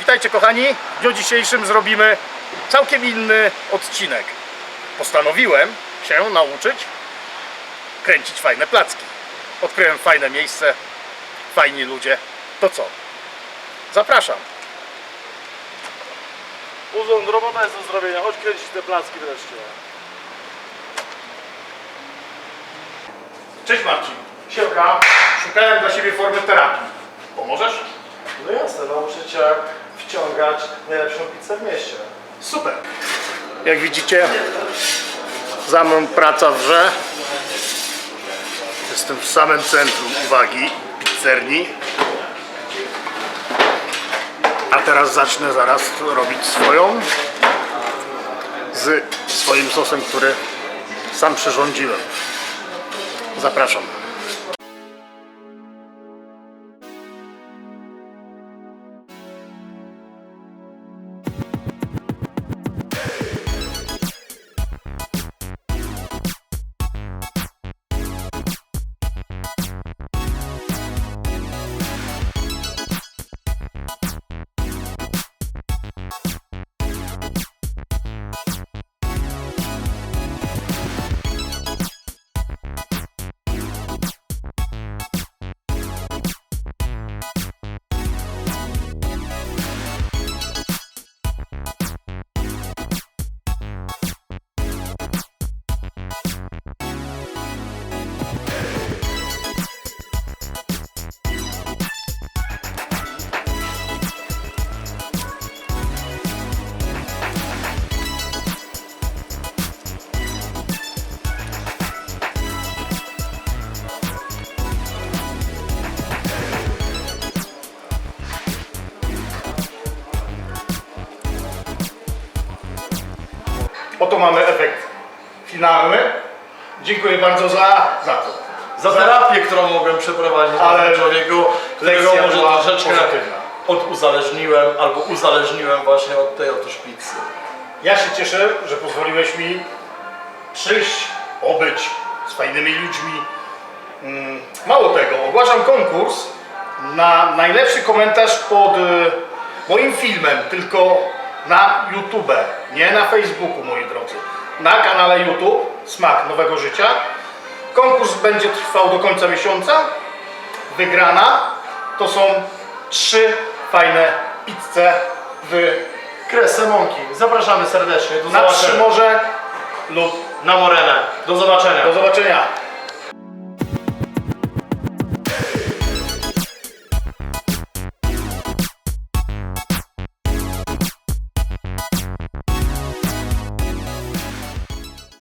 Witajcie kochani, w dniu dzisiejszym zrobimy całkiem inny odcinek. Postanowiłem się nauczyć kręcić fajne placki. Odkryłem fajne miejsce, fajni ludzie. To co? Zapraszam. Uzon, robota jest do zrobienia, chodź kręcić te placki wreszcie. Cześć Marcin. Siemka. Szukałem dla siebie formy terapii. Pomożesz? No jasne, nauczę cię jak wciągać najlepszą pizzę w mieście. Super. Jak widzicie, za mną praca wrze. Jestem w samym centrum uwagi pizzerni. A teraz zacznę zaraz robić swoją z swoim sosem, który sam przyrządziłem. Zapraszam. Oto mamy efekt finalny. Dziękuję bardzo za, za to. Za terapię, którą mogłem przeprowadzić Ale na tym człowieku, którego lekcja może była troszeczkę pozytywna. oduzależniłem, albo uzależniłem właśnie od tej oto szpicy. Ja się cieszę, że pozwoliłeś mi przyjść, obyć z fajnymi ludźmi. Mm, Mało tego, ogłaszam konkurs na najlepszy komentarz pod y, moim filmem, tylko na YouTube, nie na Facebooku, moi drodzy. Na kanale YouTube Smak Nowego Życia. Konkurs będzie trwał do końca miesiąca. Wygrana to są trzy fajne pizze w Kresę Mąki. Zapraszamy serdecznie. Do na trzy zobaczenia. morze lub Na Morenę. Do zobaczenia. do zobaczenia.